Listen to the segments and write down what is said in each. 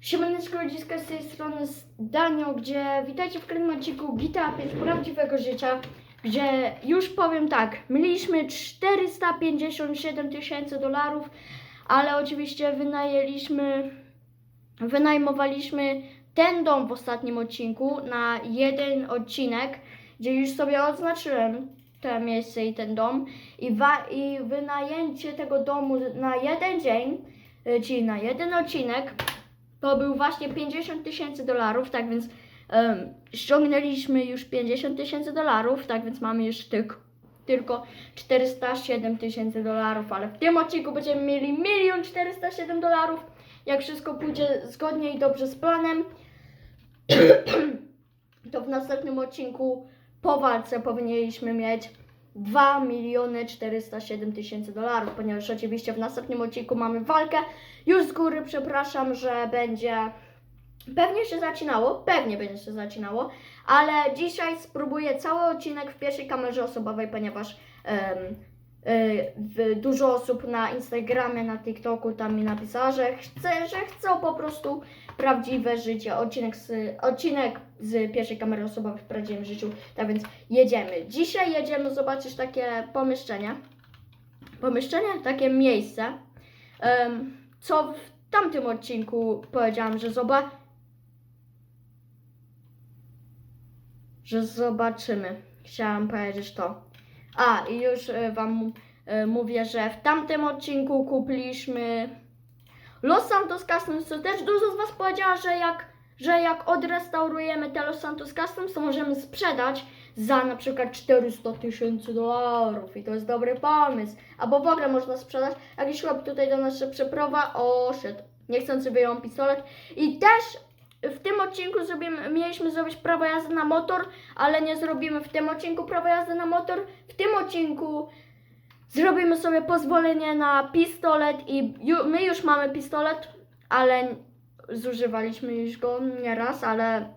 Siemaneczko ludziska z tej strony Danio, gdzie witajcie w kolejnym odcinku GTA 5 prawdziwego życia, gdzie już powiem tak, mieliśmy 457 tysięcy dolarów, ale oczywiście wynajęliśmy, wynajmowaliśmy ten dom w ostatnim odcinku na jeden odcinek, gdzie już sobie oznaczyłem to miejsce i ten dom i, i wynajęcie tego domu na jeden dzień, czyli na jeden odcinek, to był właśnie 50 tysięcy dolarów, tak więc em, ściągnęliśmy już 50 tysięcy dolarów, tak więc mamy już tylko, tylko 407 tysięcy dolarów, ale w tym odcinku będziemy mieli 1 407 dolarów, jak wszystko pójdzie zgodnie i dobrze z planem, to w następnym odcinku po walce powinniśmy mieć 2 miliony 407 tysięcy dolarów, ponieważ oczywiście w następnym odcinku mamy walkę. Już z góry przepraszam, że będzie. Pewnie się zacinało, pewnie będzie się zacinało, ale dzisiaj spróbuję cały odcinek w pierwszej kamerze osobowej, ponieważ em, y, dużo osób na Instagramie, na TikToku tam mi napisało, że chce, że chcą po prostu prawdziwe życie, odcinek z, odcinek z pierwszej kamery osobowej w prawdziwym życiu. Tak więc jedziemy. Dzisiaj jedziemy zobaczyć takie pomieszczenie. Pomieszczenie, takie miejsce. em, co w tamtym odcinku powiedziałam, że że zobaczymy. Chciałam powiedzieć to. A, i już e, Wam e, mówię, że w tamtym odcinku kupiliśmy Los Santos Customs, co też dużo z Was powiedziała, że jak, że jak odrestaurujemy te Los Santos Customs, to możemy sprzedać za na przykład 400 tysięcy dolarów i to jest dobry pomysł. Albo w ogóle można sprzedać. Jakiś chłop tutaj do nas się przeprowa, o shit, niechcący wyjął pistolet. I też w tym odcinku zrobimy, mieliśmy zrobić prawo jazdy na motor, ale nie zrobimy w tym odcinku prawo jazdy na motor. W tym odcinku zrobimy sobie pozwolenie na pistolet i ju, my już mamy pistolet, ale zużywaliśmy już go nieraz, ale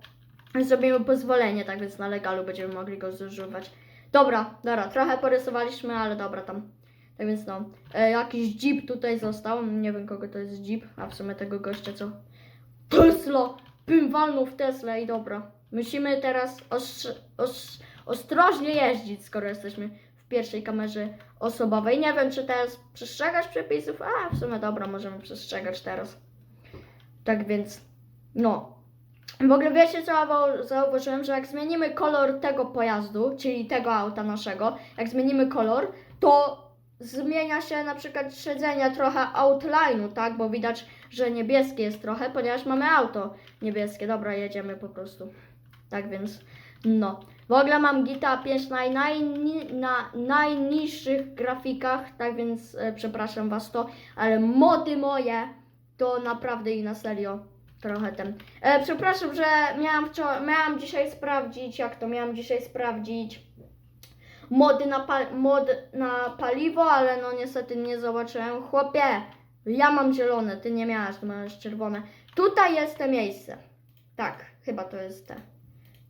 zrobimy pozwolenie, tak więc na legalu będziemy mogli go zużywać. Dobra, dobra, trochę porysowaliśmy, ale dobra tam. Tak więc no, e, jakiś jeep tutaj został, nie wiem kogo to jest jeep, a w sumie tego gościa co... Tesla! Bym walnął w Tesla i dobra. Musimy teraz ostrz- os- ostrożnie jeździć, skoro jesteśmy pierwszej kamerze osobowej. Nie wiem, czy teraz przestrzegać przepisów, a w sumie dobra, możemy przestrzegać teraz. Tak więc, no. W ogóle wiecie co ja zau- zauważyłem, że jak zmienimy kolor tego pojazdu, czyli tego auta naszego, jak zmienimy kolor, to zmienia się na przykład siedzenia trochę outline'u, tak? Bo widać, że niebieskie jest trochę, ponieważ mamy auto niebieskie. Dobra, jedziemy po prostu. Tak więc, no. W ogóle mam GTA 5 na, na najniższych grafikach, tak więc e, przepraszam Was to, ale mody moje to naprawdę i na serio trochę ten. E, przepraszam, że miałam, miałam dzisiaj sprawdzić, jak to miałam dzisiaj sprawdzić mody na, pa- mod na paliwo, ale no niestety nie zobaczyłem. Chłopie, ja mam zielone, ty nie miałaś, ty masz czerwone. Tutaj jest te miejsce. Tak, chyba to jest te.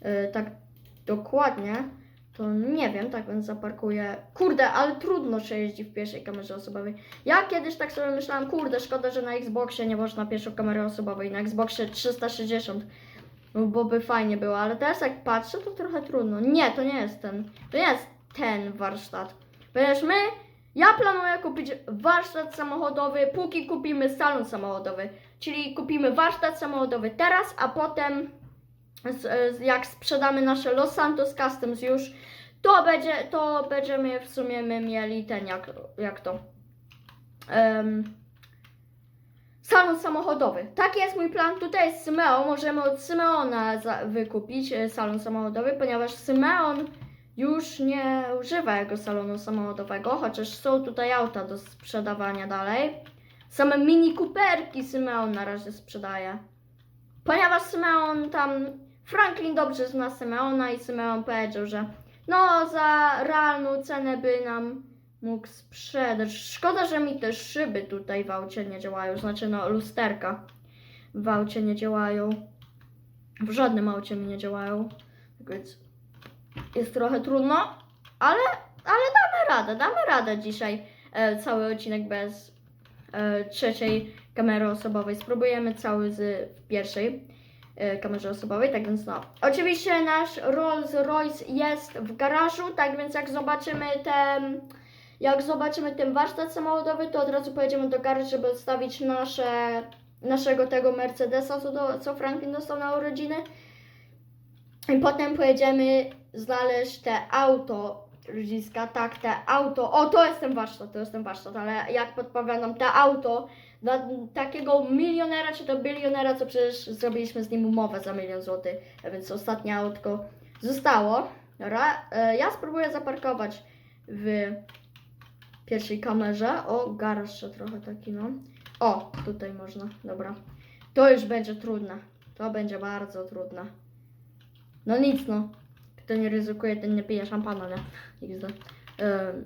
E, tak dokładnie. To nie wiem, tak więc zaparkuję. Kurde, ale trudno się jeździ w pierwszej kamerze osobowej. Ja kiedyś tak sobie myślałam, kurde, szkoda, że na Xboxie nie można pierwszą kamerę osobowej, na Xboxie 360. No, bo by fajnie było, ale teraz jak patrzę, to trochę trudno. Nie, to nie jest ten. To nie jest ten warsztat. Ponieważ my, ja planuję kupić warsztat samochodowy, póki kupimy salon samochodowy. Czyli kupimy warsztat samochodowy teraz, a potem jak sprzedamy nasze Los Santos Customs już, to będzie, to będziemy w sumie my mieli ten, jak, jak to, Em, salon samochodowy. Taki jest mój plan. Tutaj jest Symeon, możemy od Symeona wykupić e, salon samochodowy, ponieważ Symeon już nie używa jego salonu samochodowego, chociaż są tutaj auta do sprzedawania dalej. Same mini Cooperki Symeon na razie sprzedaje. Ponieważ Symeon tam, Franklin dobrze zna Symeona i Symeon powiedział, że no za realną cenę by nam mógł sprzedać. Szkoda, że mi te szyby tutaj w aucie nie działają, znaczy no lusterka w aucie nie działają. W żadnym aucie mi nie działają. Tak więc jest trochę trudno, ale, ale damy radę, damy radę dzisiaj e, cały odcinek bez e, trzeciej kamery osobowej. Spróbujemy cały z pierwszej kamerze osobowej, tak więc no. Oczywiście nasz Rolls Royce jest w garażu, tak więc jak zobaczymy ten, jak zobaczymy ten warsztat samochodowy, to od razu pojedziemy do garażu, żeby odstawić nasze, naszego tego Mercedesa, co, do, co Franklin dostał na urodziny. I potem pojedziemy znaleźć te auto, ludziska, tak, te auto. O, to jest ten warsztat, to jest ten warsztat, ale jak podpowiadam, te auto dla takiego milionera czy to bilionera, co przecież zrobiliśmy z nim umowę za milion złotych, a więc ostatnie autko zostało. Dobra, e, ja spróbuję zaparkować w pierwszej kamerze. O, garaż trochę taki, no. O, tutaj można, dobra. To już będzie trudne. To będzie bardzo trudne. No nic, no. Kto nie ryzykuje, ten nie pije szampana, nie? XD. Ym.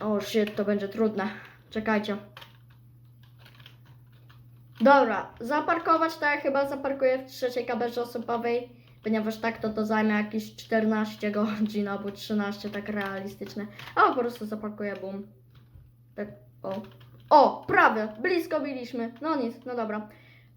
O shit, to będzie trudne. Czekajcie. Dobra, zaparkować to ja chyba zaparkuję w trzeciej kamerze osobowej, ponieważ tak to to zajmie jakieś 14 godzin albo 13, tak realistyczne. A po prostu zaparkuję, bum. Tak, o. O, prawie, blisko byliśmy. No nic, no dobra.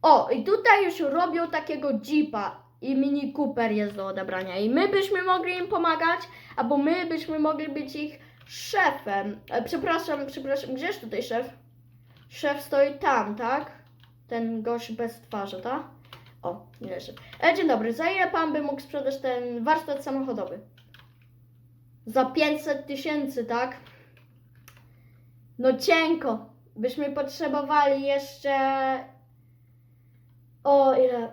O, i tutaj już robią takiego jeepa i Mini Cooper jest do odebrania i my byśmy mogli im pomagać, albo my byśmy mogli być ich szefem. E, przepraszam, przepraszam, gdzież tutaj szef? Szef stoi tam, tak? Ten gość bez twarzy, tak? O, nie leży. E, dzień dobry, za ile pan by mógł sprzedać ten warsztat samochodowy? Za 500 tysięcy, tak? No cienko. Byśmy potrzebowali jeszcze... O, ile...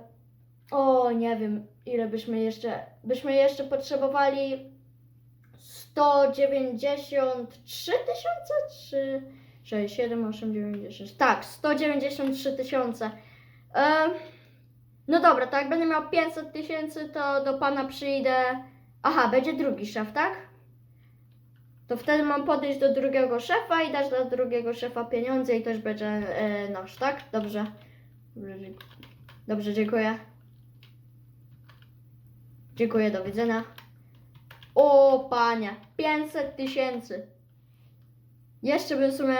O, nie wiem, ile byśmy jeszcze... Byśmy jeszcze potrzebowali 193 tysiące, czy... 6, 7, 8, 9, 10. Tak, 193 tysiące. No dobra, to jak będę miał 500 tysięcy, to do pana przyjdę. Aha, będzie drugi szef, tak? To wtedy mam podejść do drugiego szefa i dać dla drugiego szefa pieniądze i też będzie e, nasz, tak? Dobrze. Dobrze, dziękuję. Dziękuję, do widzenia. O, panie, 500 tysięcy. Jeszcze bym w sumie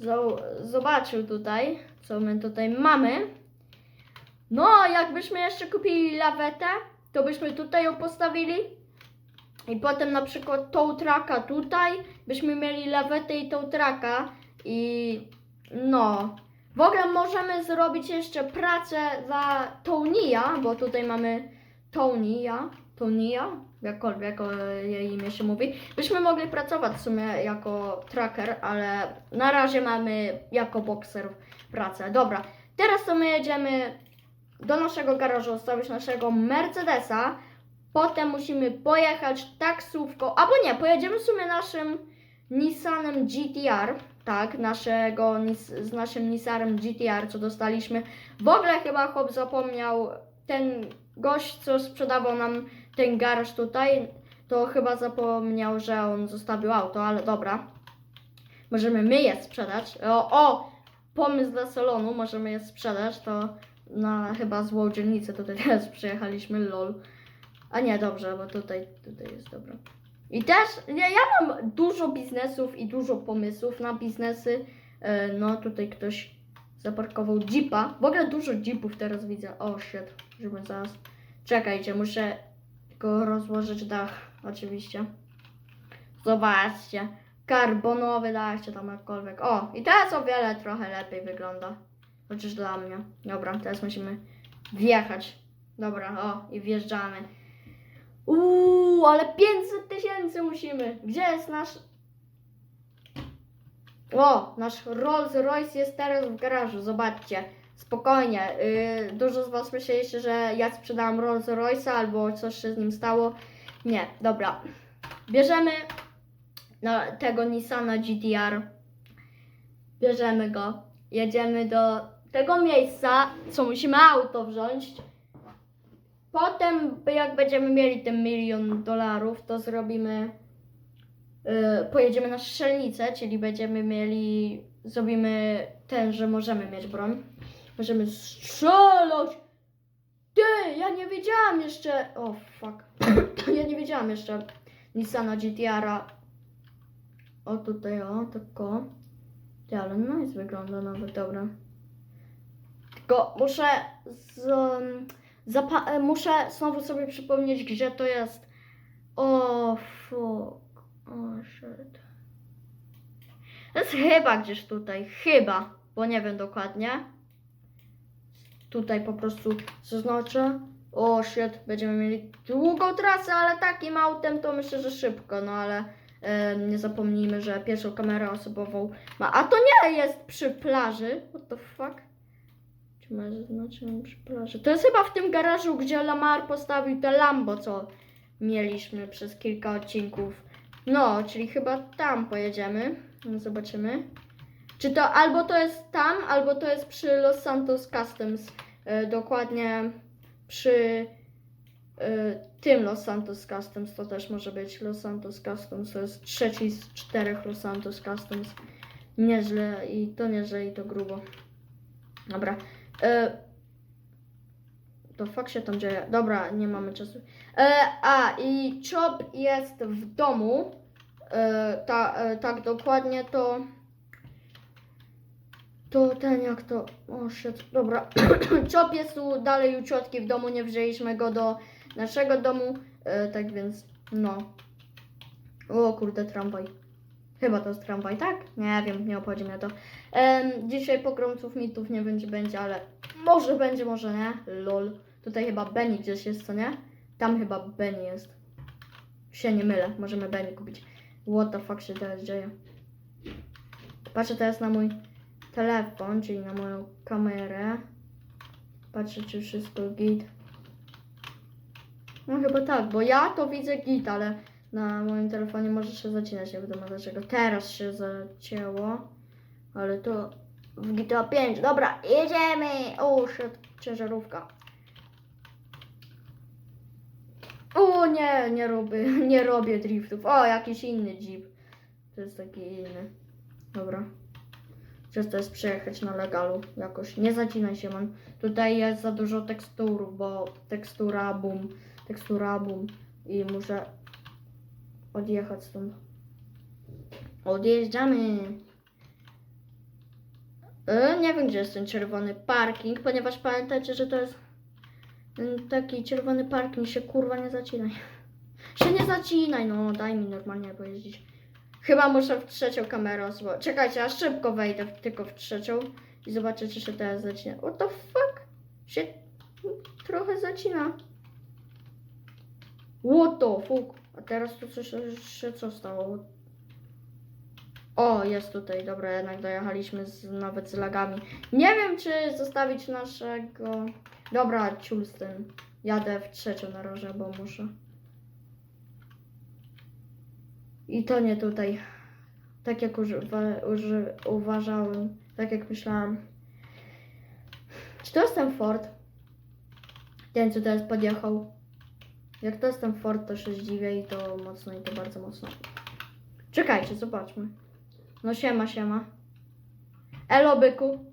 zo- zobaczył tutaj, co my tutaj mamy. No, jakbyśmy jeszcze kupili lawetę, to byśmy tutaj ją postawili. I potem na przykład tą traka tutaj, byśmy mieli lawetę i tą traka. I no. W ogóle możemy zrobić jeszcze pracę za Tonia, bo tutaj mamy Tonia, Tonia, jakkolwiek jej imię się mówi. Byśmy mogli pracować w sumie jako tracker, ale na razie mamy jako bokser pracę. Dobra, teraz to my jedziemy do naszego garażu, ustawić naszego Mercedesa. Potem musimy pojechać taksówką, albo nie, pojedziemy w sumie naszym Nissanem GTR, tak, naszego, z naszym Nissanem GTR, co dostaliśmy. W ogóle chyba chłop zapomniał, ten gość, co sprzedawał nam ten garaż tutaj, to chyba zapomniał, że on zostawił auto, ale dobra. Możemy my je sprzedać. O, o! Pomysł dla salonu, możemy je sprzedać, to na chyba złą dzielnicę tutaj teraz przyjechaliśmy, lol. A nie, dobrze, bo tutaj, tutaj jest dobra. I też, ja, ja mam dużo biznesów i dużo pomysłów na biznesy. E, No, tutaj ktoś zaparkował jeepa. W ogóle dużo jeepów teraz widzę. O, shit, żeby zaraz. Czekajcie, muszę tylko rozłożyć dach, oczywiście. Zobaczcie, karbonowy dach, czy tam jakkolwiek. O, i teraz o wiele trochę lepiej wygląda. Chociaż dla mnie. Dobra, teraz musimy wjechać. Dobra, o, i wjeżdżamy. Uuu, ale 500 tysięcy musimy. Gdzie jest nasz... O, nasz Rolls Royce jest teraz w garażu, zobaczcie. Spokojnie. Yy, dużo z Was myśleliście, że ja sprzedałam Rolls Royce'a albo coś się z nim stało. Nie, dobra. Bierzemy na tego Nissana GTR. Bierzemy go. Jedziemy do tego miejsca, co musimy auto wziąć. Potem, jak będziemy mieli ten milion dolarów, to zrobimy. Yy, pojedziemy na strzelnicę, czyli będziemy mieli. Zrobimy ten, że możemy mieć broń. Możemy strzelać! Ty, ja nie wiedziałam jeszcze. O, fuck. ja nie wiedziałam jeszcze Nissana GTR-a. O, tutaj, o, tylko. Ty, ale nice wygląda nawet, dobra. Tylko muszę z, e, muszę znowu sobie przypomnieć, gdzie to jest. O, fuck. O, shit. To jest chyba gdzieś tutaj, chyba, bo nie wiem dokładnie. Tutaj po prostu zaznaczę. O, shit, będziemy mieli długą trasę, ale takim autem to myślę, że szybko, no ale em, nie zapomnijmy, że pierwszą kamerę osobową ma. A to nie jest przy plaży. What the fuck? Czy ma zaznaczone przy plaży? To jest chyba w tym garażu, gdzie Lamar postawił te Lambo, co mieliśmy przez kilka odcinków. No, czyli chyba tam pojedziemy. No, Zobaczymy. Czy to albo to jest tam, albo to jest przy Los Santos Customs. E, dokładnie przy e, tym Los Santos Customs. To też może być Los Santos Customs. To jest trzeci z czterech Los Santos Customs. Nieźle i to nieźle i to grubo. Dobra. E, to fakt się tam dzieje. Dobra, nie mamy czasu. A, i Chop jest w domu. Ta, tak dokładnie to. To ten jak to. O shit. Dobra. Chop jest tu dalej u ciotki w domu. Nie wzięliśmy go do naszego domu. E, tak więc no. O kurde, tramwaj. Chyba to jest tramwaj, tak? Nie wiem, nie obchodzi mnie to. Em, dzisiaj pokromców mitów nie będzie, będzie, ale może będzie, może nie. Lol. Tutaj chyba Benny gdzieś jest, co nie? Tam chyba Benny jest. Się nie mylę, możemy Benny kupić. What the fuck się teraz dzieje? Patrzę teraz na mój telefon, czyli na moją kamerę. Patrzę, czy wszystko git. No chyba tak, bo ja to widzę git, ale na moim telefonie może się zacinać, nie wiadomo dlaczego. Teraz się zacięło, ale to w GTA 5. Dobra, jedziemy! O, shit, ciężarówka. O nie, nie robię, nie robię driftów. O, jakiś inny jeep. To jest taki inny. Dobra. Przez to jest przejechać na legalu jakoś. Nie zacinaj się, man. Tutaj jest za dużo tekstur, bo tekstura boom, tekstura boom. I muszę odjechać stąd. Odjeżdżamy. E, nie wiem, gdzie jest ten czerwony parking, ponieważ pamiętajcie, że to jest taki czerwony parking. Się kurwa nie zacinaj. Się nie zacinaj, no daj mi normalnie pojeździć. Chyba muszę w trzecią kamerę oswoić. Czekajcie, aż szybko wejdę w, tylko w trzecią i zobaczę, czy się teraz zacina. What the fuck? Się trochę zacina. What the fuck? A teraz tu coś się co stało? O, jest tutaj, dobra, jednak dojechaliśmy z, nawet z lagami. Nie wiem, czy zostawić naszego... Dobra, ciul z tym. Jadę w trzecią na roże, bo muszę. I to nie tutaj. Tak jak używa, uży, uważałem, tak jak myślałam. Czy to jest ten Ford? Ten, co teraz podjechał. Jak to jest ten Ford, to się zdziwię i to mocno, i to bardzo mocno. Czekajcie, zobaczmy. No siema, siema. Elo, byku.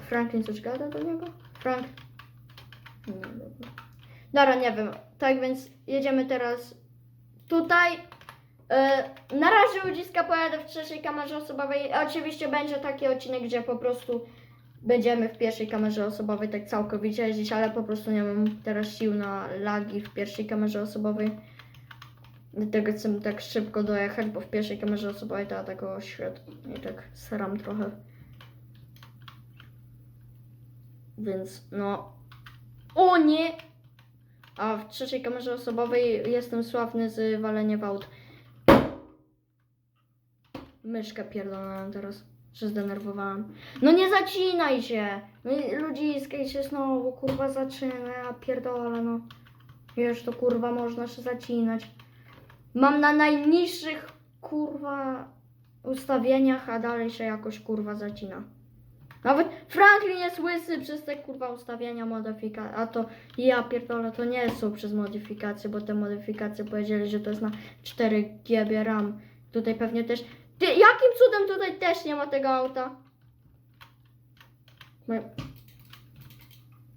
Franklin coś gada do niego? Frank. Nie, dobra. Dobra, nie wiem. Tak więc jedziemy teraz tutaj. Yy, na razie ludziska pojadę w trzeciej kamerze osobowej. Oczywiście będzie taki odcinek, gdzie po prostu będziemy w pierwszej kamerze osobowej tak całkowicie jeździć, ale po prostu nie mam teraz sił na lagi w pierwszej kamerze osobowej. Dlatego chcę tak szybko dojechać, bo w pierwszej kamerze osobowej to ja tego świat i tak staram trochę. Więc no. O nie! A w trzeciej kamerze osobowej jestem sławny z walenia w aut. Myszkę pierdolę teraz, się zdenerwowałam. No nie zacinaj się! No i się znowu kurwa zaczyna, ja pierdolę no. Wiesz, to kurwa można się zacinać. Mam na najniższych kurwa ustawieniach, a dalej się jakoś kurwa zacina. Nawet Franklin jest łysy przez te kurwa ustawienia modyfikacji, a to ja pierdolę, to nie są przez modyfikacje, bo te modyfikacje powiedzieli, że to jest na 4 GB RAM. Tutaj pewnie też... Ty, jakim cudem tutaj też nie ma tego auta?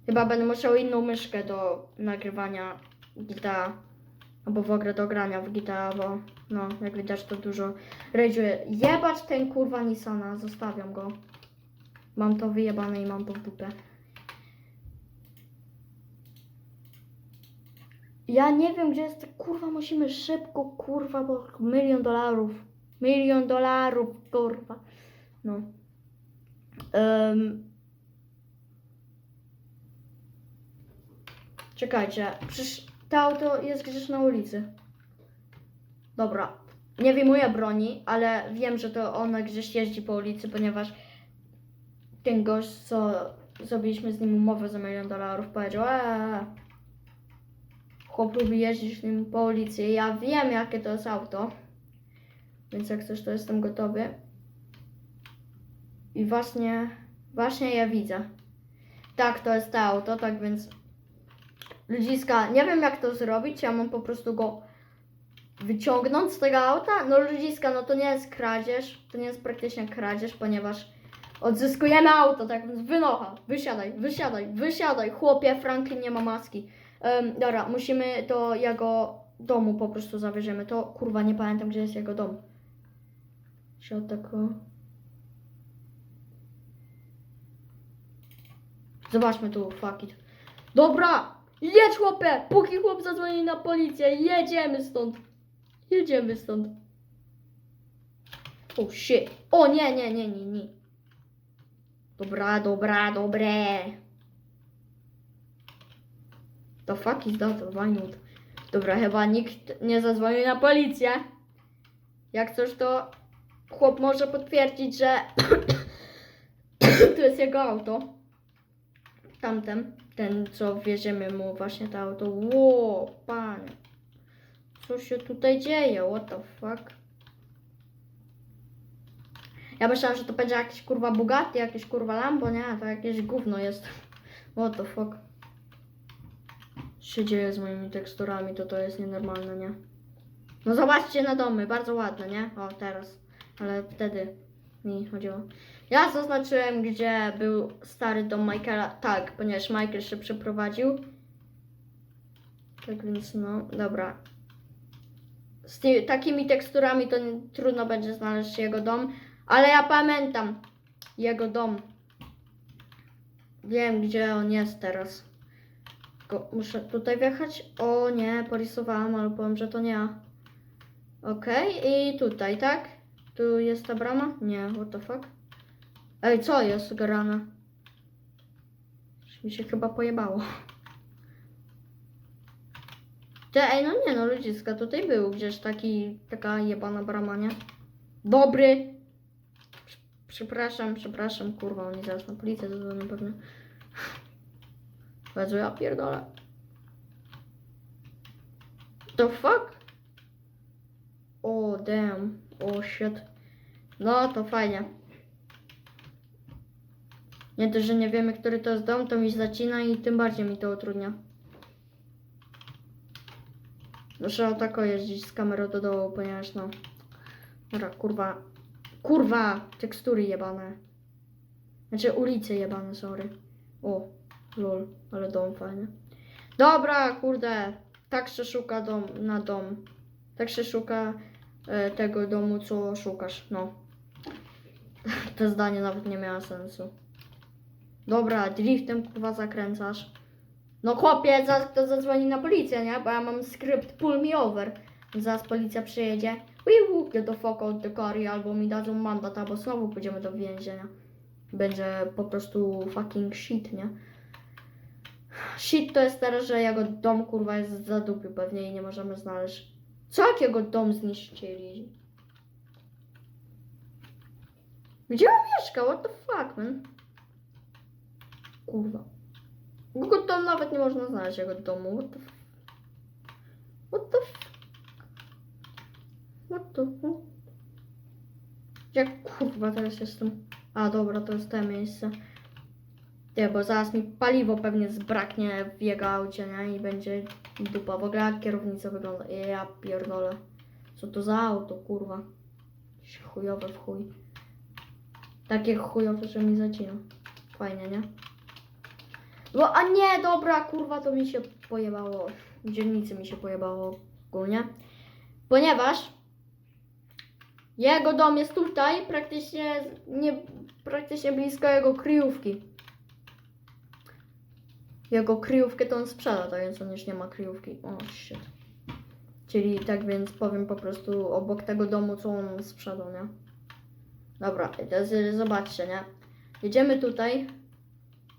Chyba będę musiał inną myszkę do nagrywania GTA. Albo w ogóle do grania w GTA, bo No, jak widać to dużo redziuje. Jebać ten kurwa Nissana, zostawiam go. Mam to wyjebane i mam to w dupę. Ja nie wiem, gdzie jest. Kurwa, musimy szybko, kurwa, bo milion dolarów. Milion dolarów, kurwa. No. Em. Czekajcie, przecież to auto jest gdzieś na ulicy. Dobra, nie wyjmuję broni, ale wiem, że to ona gdzieś jeździ po ulicy, ponieważ ten gość, co zrobiliśmy z nim umowę za milion dolarów, powiedział, eee, chłop lubi jeździć nim po ulicy. Ja wiem, jakie to jest auto, więc jak coś, to jestem gotowy. I właśnie, właśnie je widzę. Tak, to jest to auto, tak więc ludziska, nie wiem jak to zrobić, ja mam po prostu go wyciągnąć z tego auta. No ludziska, no to nie jest kradzież, to nie jest praktycznie kradzież, ponieważ odzyskujemy auto, tak więc wynocha, wysiadaj, wysiadaj, wysiadaj, chłopie, Franklin nie ma maski. Um, dobra, musimy do jego domu po prostu zawieziemy. To kurwa nie pamiętam gdzie jest jego dom. Środek. o. Zobaczmy tu, fuck it. Dobra! Jedź chłopie! Póki chłop zadzwoni na policję, jedziemy stąd. Jedziemy stąd. Oh, shit. O nie, nie, nie, nie, nie. Dobra, dobra, dobre. The fuck is that? Why not? Dobra, chyba nikt nie zadzwonił na policję. Jak coś to chłop może potwierdzić, że to jest jego auto. Tamten, ten co wieziemy mu właśnie to auto. Ło, panie. Co się tutaj dzieje? What the fuck? Ja myślałam, że to będzie jakiś kurwa Bugatti, jakiś kurwa Lambo, nie? To jakieś gówno jest. What the fuck? Się dzieje z moimi teksturami, to to jest nienormalne, nie? No zobaczcie na domy, bardzo ładne, nie? O, teraz. Ale wtedy mi chodziło. Ja zaznaczyłem, gdzie był stary dom Michaela. Tak, ponieważ Michael się przeprowadził. Tak więc no, dobra. Z ty, takimi teksturami to nie, trudno będzie znaleźć jego dom, ale ja pamiętam jego dom. Wiem, gdzie on jest teraz. Muszę tutaj wjechać. O nie, porysowałam, ale powiem, że to nie ja. Okej, i tutaj, tak? Tu jest ta brama? Nie, what the fuck? Ej, co jest grane? Mi się chyba pojebało. Te, ej, no nie no, ludziska, tutaj był gdzieś taki, taka jebana brama, nie? Dobry! Prz- Przepraszam, przepraszam, kurwa, oni zaraz na policję zadzwonią pewnie. Jezu, ja pierdolę. The fuck? O, damn. O, shit. No, to fajnie. Nie to, że nie wiemy, który to jest dom, to mi zacina i tym bardziej mi to utrudnia. Muszę o tako jeździć z kamerą do dołu, ponieważ no... Dobra, kurwa. Kurwa! Tekstury jebane. Znaczy ulice jebane, sorry. O, lol, ale dom fajny. Dobra, kurde. Tak się szuka dom na dom. Tak się szuka e, tego domu, co szukasz. No. To zdanie nawet nie miało sensu. Dobra, driftem kurwa zakręcasz. No chłopie, zaraz kto zadzwoni na policję, nie? Bo ja mam skrypt pull me over. Zaraz policja przyjedzie. Get the fuck the car i albo mi dadzą mandat, albo znowu pójdziemy do więzienia. Będzie po prostu fucking shit, nie? Shit to jest teraz, że jego dom kurwa jest za dupy pewnie i nie możemy znaleźć. Co jak jego dom zniszczyli? Gdzie on mieszka? What the fuck, man? Kurwa. Google tam nawet nie można znaleźć jego domu. What the f... What the f... What the f... Jak kurwa teraz jestem? A dobra, to jest to miejsce. Nie, bo zaraz mi paliwo pewnie zbraknie w jego aucie, nie? I będzie dupa. W ogóle jak kierownica wygląda. Ja pierdolę. Co to za auto, kurwa? Jakieś chujowe w chuj. Takie chujowe, że mi zacina. Fajnie, nie? No a nie, dobra, kurwa, to mi się pojebało. Dzielnicy mi się pojebało ogólnie. Ponieważ Jego dom jest tutaj, praktycznie, nie, praktycznie blisko jego kryjówki. Jego kryjówkę to on sprzeda, tak więc on już nie ma kryjówki. O, shit. Czyli tak więc powiem po prostu obok tego domu, co on sprzedał, nie? Dobra, teraz zobaczcie, nie? Jedziemy tutaj.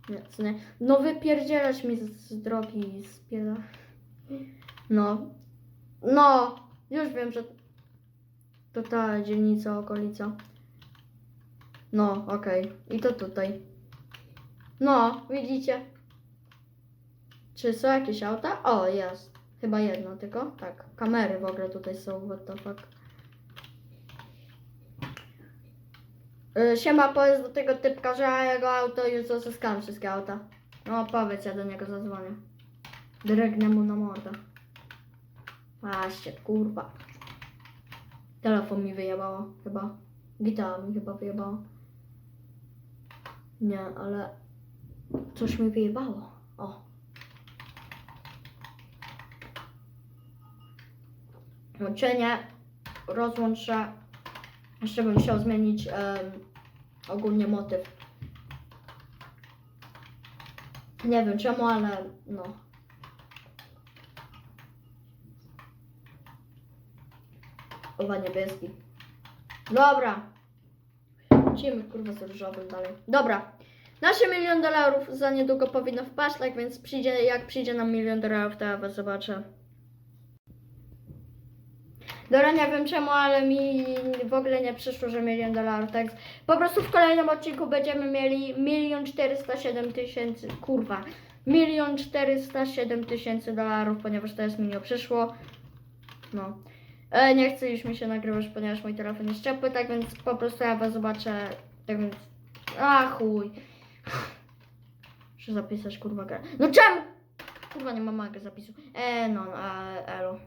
Nie, nie? No wypierdzielać mi z, z drogi spiera. No. No, już wiem, że to ta dzielnica, okolica. No, okej. I to tutaj. No, widzicie? Czy są jakieś auta? O, jest. Chyba jedno tylko. Tak. Kamery w ogóle tutaj są. What the fuck. Y, Siema, powiedz do tego typka, że jego auto już uzyskałem wszystkie auta. No powiedz, ja do niego zadzwonię. Dregnę mu na mordę. Właśnie, kurwa. Telefon mi wyjebało, chyba. Gitara mi chyba wyjebała. Nie, ale coś mi wyjebało. O. Łączenie, rozłącz się. Jeszcze bym chciał zmienić em, ogólnie motyw. Nie wiem czemu, ale no. Owa niebieski. Dobra. Lecimy kurwa z różowym dalej. Dobra. Nasze milion dolarów za niedługo powinno wpaść, tak więc przyjdzie, jak przyjdzie nam milion dolarów, to ja was zobaczę. Dobra, nie wiem czemu, ale mi w ogóle nie przyszło, że milion dolarów, tak? Po prostu w kolejnym odcinku będziemy mieli milion czterysta siedem tysięcy, kurwa, milion czterysta siedem tysięcy dolarów, ponieważ teraz mi nie przyszło. No. E, nie chcę już mi się nagrywać, ponieważ mój telefon jest ciepły, tak więc po prostu ja was zobaczę, tak więc, a chuj. Muszę zapisać, kurwa, grę. No czemu? Kurwa, nie mam magę zapisu. E, no, a, elo.